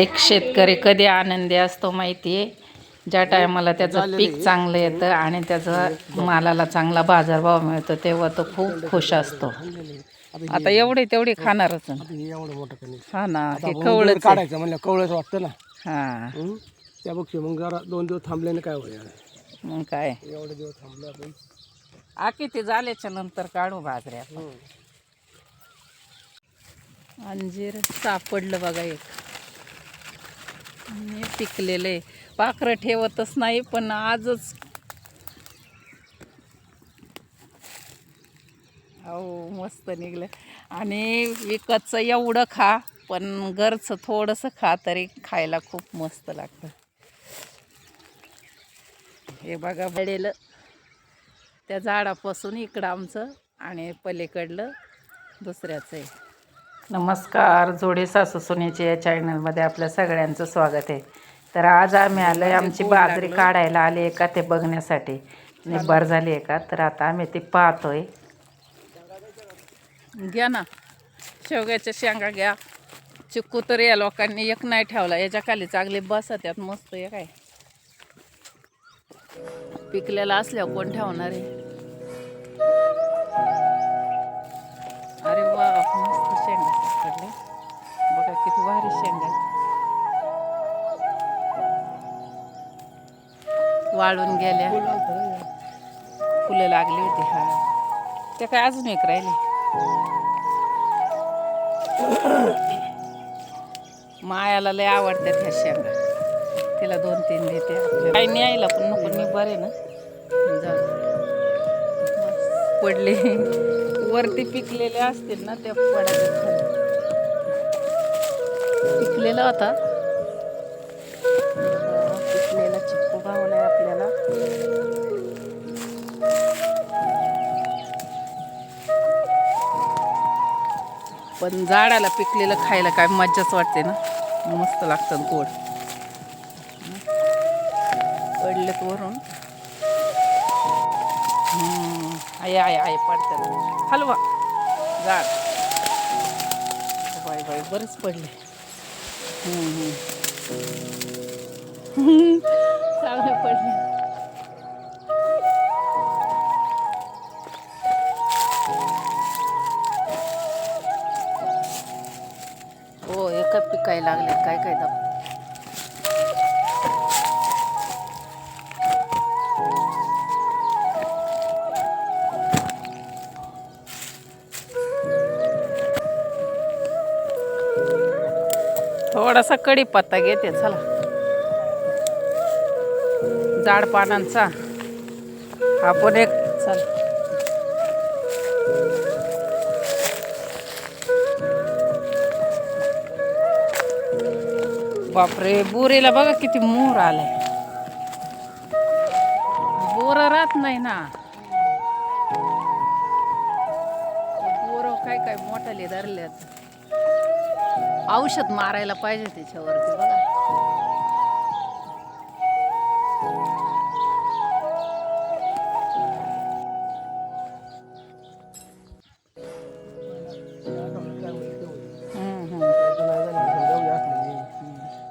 एक शेतकरी कधी आनंदी असतो माहिती आहे? ज्या टायमाला त्याचं पीक चांगलं येतं आणि त्याचं मालाला चांगला बाजारभाव मिळतो तेव्हा तो खूप खुश असतो. आता एवढे तेवढे खाणारच. हे एवढं मोठं कणी हा ना कवळच आहे. काढायचं म्हणलं कवळच वाटतं ना. हा? त्या बघते मग जरा दोन दिवस थांबल्याने काय होईल? मग काय? एवढे दिवस थांबले आपण. आ किती झाल्याच्यानंतर काढू बाजऱ्या. अंजीर सापडलं बघा एक. हे पिकलेलं. आहे पाखरं ठेवतच नाही पण आजच. अहो मस्त निघलं. आणि विकतचं एवढं खा पण घरचं थोडंसं खा तरी खायला खूप मस्त लागतं. हे बघा बडेलं. त्या झाडापासून इकडं आमचं आणि पलीकडलं दुसऱ्याचं आहे. नमस्कार. जोडी सासू सोनीच्या या चॅनलमध्ये आपल्या सगळ्यांचं स्वागत आहे. तर आज आम्ही आलो आहे आमची बाजरी काढायला. आली आहे का ते बघण्यासाठी. निब्बार झाली आहे का? तर आता आम्ही ती पाहतोय. घ्या ना. शेवग्याच्या शेंगा घ्या. चिक्कू तर या लोकांनी एक नाही ठेवला. याच्या खाली चांगली बसा त्यात मस्त आहे काय? पिकलेला असल्यावर कोण ठेवणार आहे? अरे वा. भारी शेंगा. वाळून गेल्या. फुलं लागली होती हा. त्या काय अजून एक राहिले मायाला लय आवडतात ह्या शेंगा. तिला दोन तीन देते. काही न्यायला पण नको मी बरे ना. पडले. वरती पिकलेले असतील ना त्या पडायच्या पिकलेला होता. बघा, पिकलेला चिक्कू आहे आपल्याला. पण झाडाला पिकलेलं खायला काय मज्जाच वाटते ना. मस्त लागतं गोड. पडलेत वरून. आय आय आय पडतात. हलवा. झाड. बाय बाय बरेच पडले. चांगलं पडलं. हो एका पिकायला लागले काय काय दाखव? थोडासा कढीपत्ता घेते चला. जाड पानांचा आपण एक चल. बापरे बोरीला बघा किती मोर आलाय. बोर राहत नाही ना. बोर काय काय मोठाले धरल्यात औषध मारायला पाहिजे त्याच्यावरती बघा.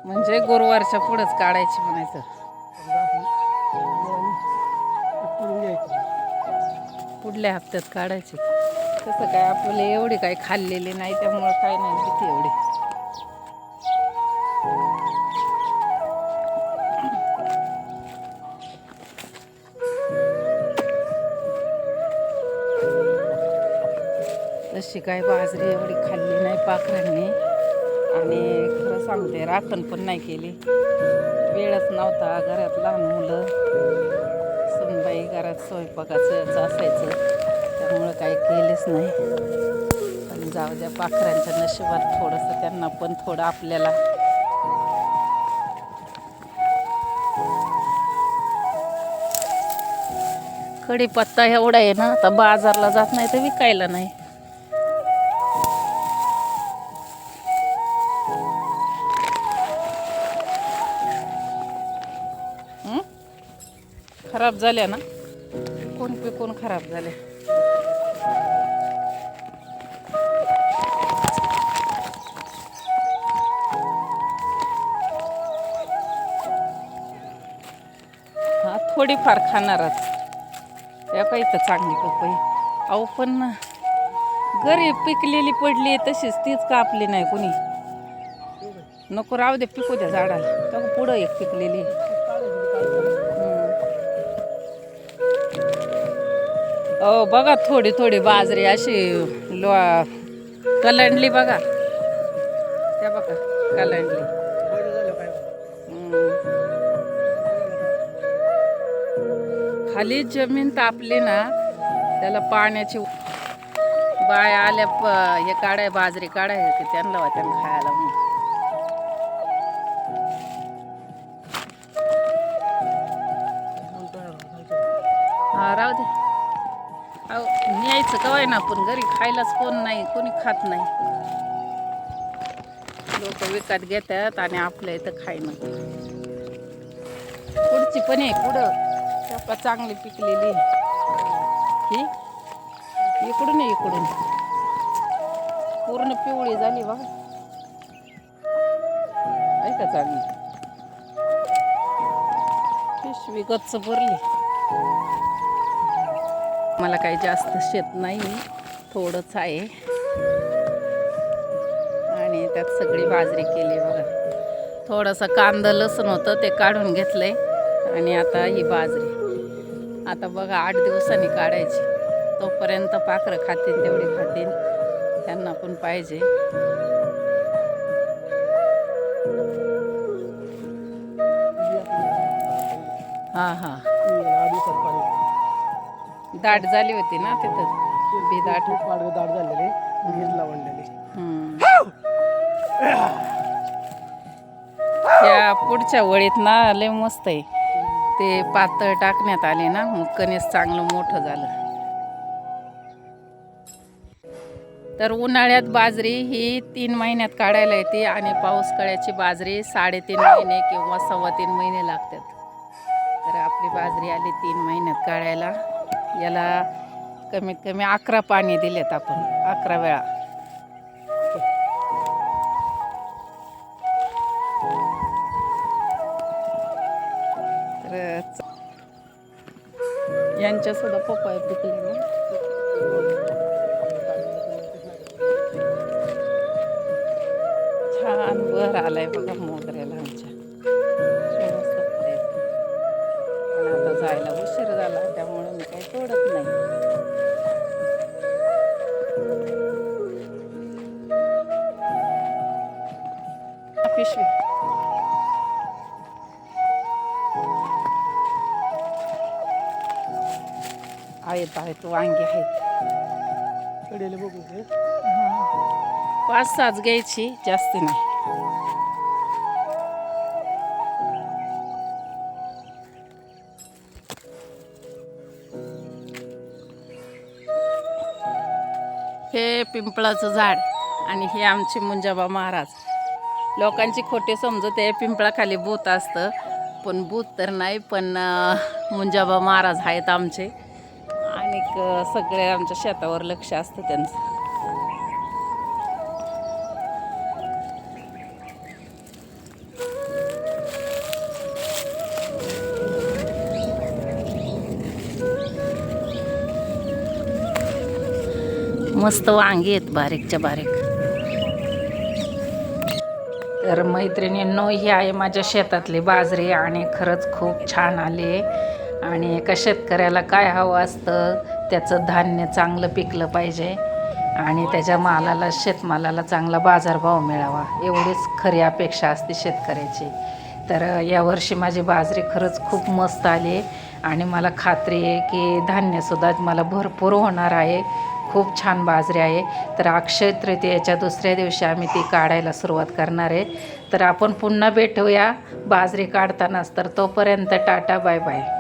म्हणजे गुरुवारच्या पुढंच काढायची म्हणायचं. पुढल्या हप्त्यात काढायची. तसं काय आपल्याला एवढी काही खाल्लेली नाही त्यामुळं काय नाही किती एवढी. तशी काय बाजरी एवढी खाल्ली नाही पाखरांनी. आणि खरं सांगते राखण पण नाही केली. वेळच नव्हता घरात लहान मुलं. सुनबाई घरात स्वयंपाकाचं असायचं. त्यामुळं काही केलेच नाही. पण जाऊ द्या पाखरांच्या नशिबात थोडंसं त्यांना पण थोडं आपल्याला. कढीपत्ता एवढा आहे ना आता बाजारला जात नाही तर विकायला नाही. खराब झाल्या ना? पिकून पिकून खराब झाले? हा थोडीफार खाणारच या काही तर चांगली पपई. अहो पण ना घरी पिकलेली पडली तशीच तीच कापली नाही कोणी. नको राहू दे पिकू द्या झाडाला. तर पुढं एक पिकलेली हो बघा थोडी थोडी बाजरी अशी लो कलंडली बघा. त्या बघा कलंडली. खाली जमीन तापली ना त्याला पाण्याची बाय आल्या प हे काढाय बाजरी काढाय की त्यांना वा त्यांना खायला म्हणून. हा राहू दे. अहो न्यायचं कवाय ना पण घरी खायलाच कोण नाही कोणी खात नाही. लोक विकत घेतात आणि आपल्या इथं खायनं पुढची पण आहे पुढं. चपा चांगली पिकलेली ही? इकडून आहे इकडून. पूर्ण पिवळी झाली बा. ऐका चांगली? पिशवी गच्च भरली. मला काही जास्त शेत नाही थोडंच आहे. आणि त्यात सगळी बाजरी केली बघा. थोडंसं कांदा लसूण होतं ते काढून घेतलंय. आणि आता ही बाजरी. आता बघा आठ दिवसांनी काढायची. तोपर्यंत पाखरं खातील तेवढी खातील. त्यांना पण पाहिजे. हां हां. दाट झाली होती ना तिथं. बी दाट. दाट झालेली. वीज. त्या पुढच्या वळीत ना लय मस्त आहे. ते पातळ टाकण्यात आले ना मग कणीस चांगलं मोठं झालं. तर उन्हाळ्यात बाजरी ही तीन महिन्यात काढायला येते आणि पाऊसकळ्याची बाजरी साडेतीन महिने किंवा सव्वा तीन महिने लागतात. तर आपली बाजरी आली तीन महिन्यात काढायला. याला कमीत कमी अकरा पाणी दिलेत आपण अकरा वेळा. तर यांच्या सुद्धा पपया पिकले ना छान वर आलाय बघा झाला त्यामुळे मी काही तोडत नाही. पिशवी. आहेत आहेत वांगी आहेत कडेले बघू पाच साच घ्यायची जास्ती नाही. हे पिंपळाचं झाड आणि हे आमचे मुंजाबा महाराज. लोकांची खोटे समजत आहे पिंपळाखाली भूत असतं. पण भूत तर नाही पण मुंजाबा महाराज आहेत आमचे. आणि सगळे आमच्या शेतावर लक्ष असतं त्यांचं. मस्त वांगी आहेत बारीकच्या बारीक. तर मैत्रिणींनो ही आहे माझ्या शेतातली बाजरी आणि खरंच खूप छान आली. आणि एका शेतकऱ्याला काय हवं असतं त्याचं धान्य चांगलं पिकलं पाहिजे. आणि त्याच्या मालाला शेतमालाला चांगला बाजारभाव मिळावा. एवढीच खरी अपेक्षा असते शेतकऱ्याची. तर यावर्षी माझी बाजरी खरंच खूप मस्त आली. आणि मला खात्री आहे की धान्यसुद्धा मला भरपूर होणार आहे. खूप छान बाजरी आहे. तर अक्षय तृतीयेच्या दुसऱ्या दिवशी आम्ही ती काढायला सुरुवात करणार आहे. तर आपण पुन्हा भेटूया बाजरी काढतानाच. तर तोपर्यंत टाटा बाय बाय.